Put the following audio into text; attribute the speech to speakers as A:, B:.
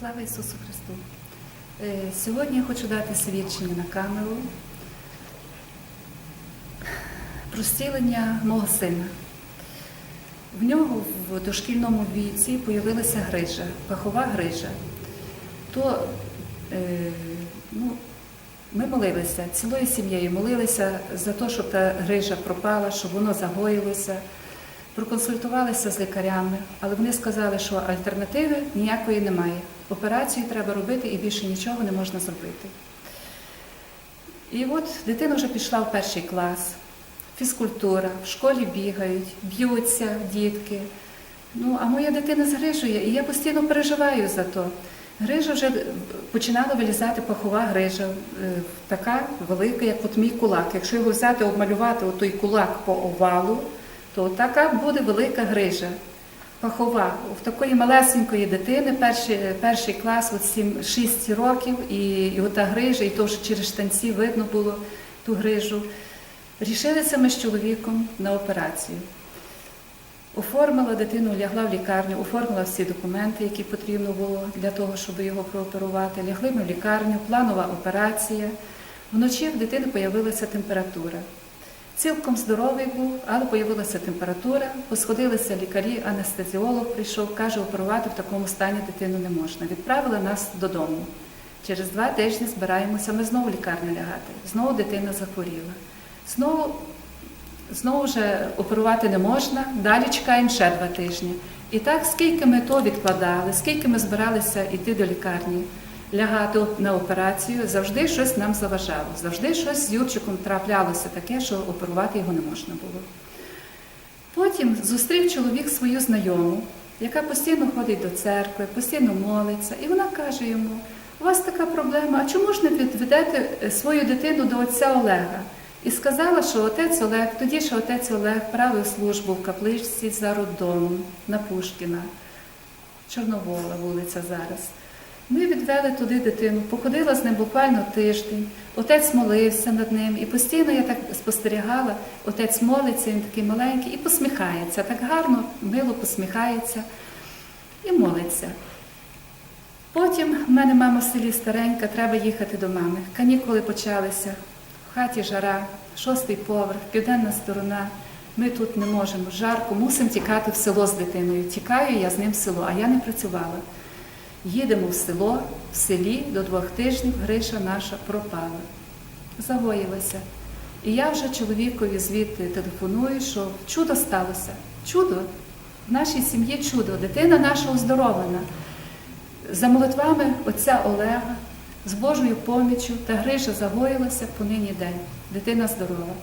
A: Слава Ісусу Христу! Е, Сьогодні я хочу дати свідчення на камеру про зцілення мого сина. В нього в дошкільному віці появилася грижа, пахова грижа. То е, ну, ми молилися, цілою сім'єю молилися за те, щоб та грижа пропала, щоб воно загоїлося. Проконсультувалися з лікарями, але вони сказали, що альтернативи ніякої немає. Операцію треба робити і більше нічого не можна зробити. І от дитина вже пішла в перший клас, фізкультура, в школі бігають, б'ються дітки. Ну, а моя дитина з грижею, і я постійно переживаю за то. Грижа вже починала вилізати пахова грижа, е, така велика, як от мій кулак. Якщо його взяти, обмалювати той кулак по овалу, то така буде велика грижа. Пахова. В такої малесенької дитини перший, перший клас, от 7, 6 років, і, і ота грижа, і то що через штанці видно було ту грижу. Рішилися ми з чоловіком на операцію. Оформила дитину, лягла в лікарню, оформила всі документи, які потрібно було для того, щоб його прооперувати. Лягли ми в лікарню, планова операція. Вночі в дитини з'явилася температура. Цілком здоровий був, але з'явилася температура. Посходилися лікарі, анестезіолог прийшов, каже, оперувати в такому стані дитину не можна. Відправили нас додому. Через два тижні збираємося, ми знову в лікарню лягати. Знову дитина захворіла. Знову, знову вже оперувати не можна, далі чекаємо ще два тижні. І так, скільки ми то відкладали, скільки ми збиралися йти до лікарні, лягати на операцію, завжди щось нам заважало. Завжди щось з Юрчиком траплялося таке, що оперувати його не можна було. Потім зустрів чоловік свою знайому, яка постійно ходить до церкви, постійно молиться, і вона каже йому: у вас така проблема, а чому ж не відведете свою дитину до отця Олега? І сказала, що отець Олег, тоді що отець Олег правив службу в капличці за роддомом на Пушкіна, Чорновола вулиця зараз. Ми відвели туди дитину, походила з ним буквально тиждень. Отець молився над ним, і постійно я так спостерігала, отець молиться, він такий маленький, і посміхається, так гарно, мило посміхається і молиться. Потім в мене мама в селі старенька, треба їхати до мами. Канікули почалися, в хаті жара, шостий поверх, південна сторона. Ми тут не можемо, жарко, мусимо тікати в село з дитиною. Тікаю я з ним в село, а я не працювала. Їдемо в село, в селі до двох тижнів Гриша наша пропала, загоїлася. І я вже чоловікові звідти телефоную, що чудо сталося. Чудо. В нашій сім'ї чудо. Дитина наша оздоровлена. За молитвами отця Олега, з Божою поміччю та Гриша загоїлася по нині день. Дитина здорова.